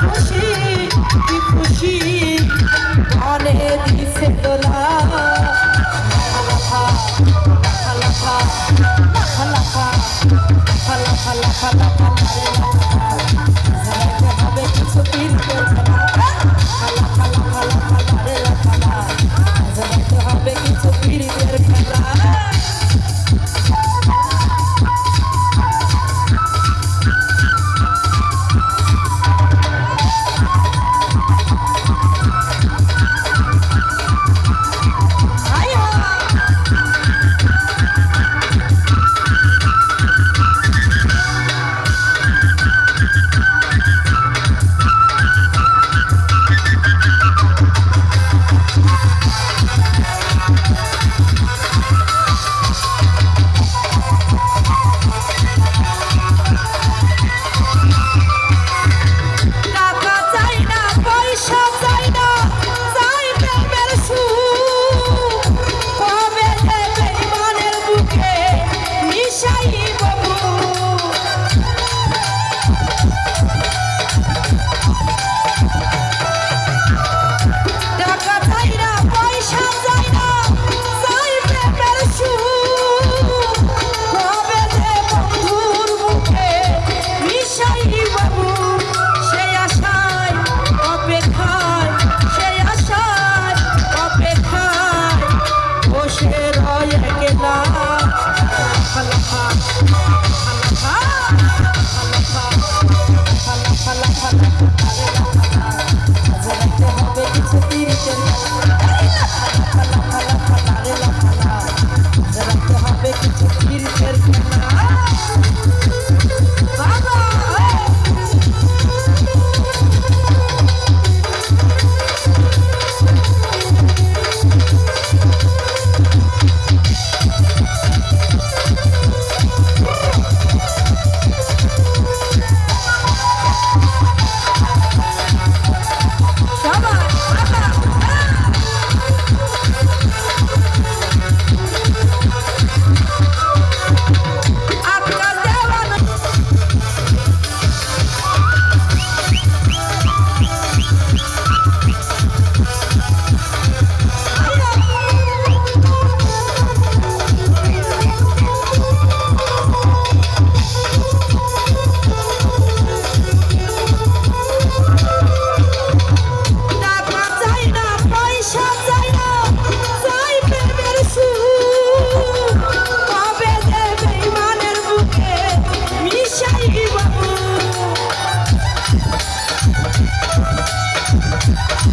খুশি কি খুশি মনে দিছে দোলা লাফা লাফা লাফা লাফা লাফা লাফা লাফা লাফা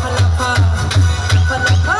ফালাফা ফালাফা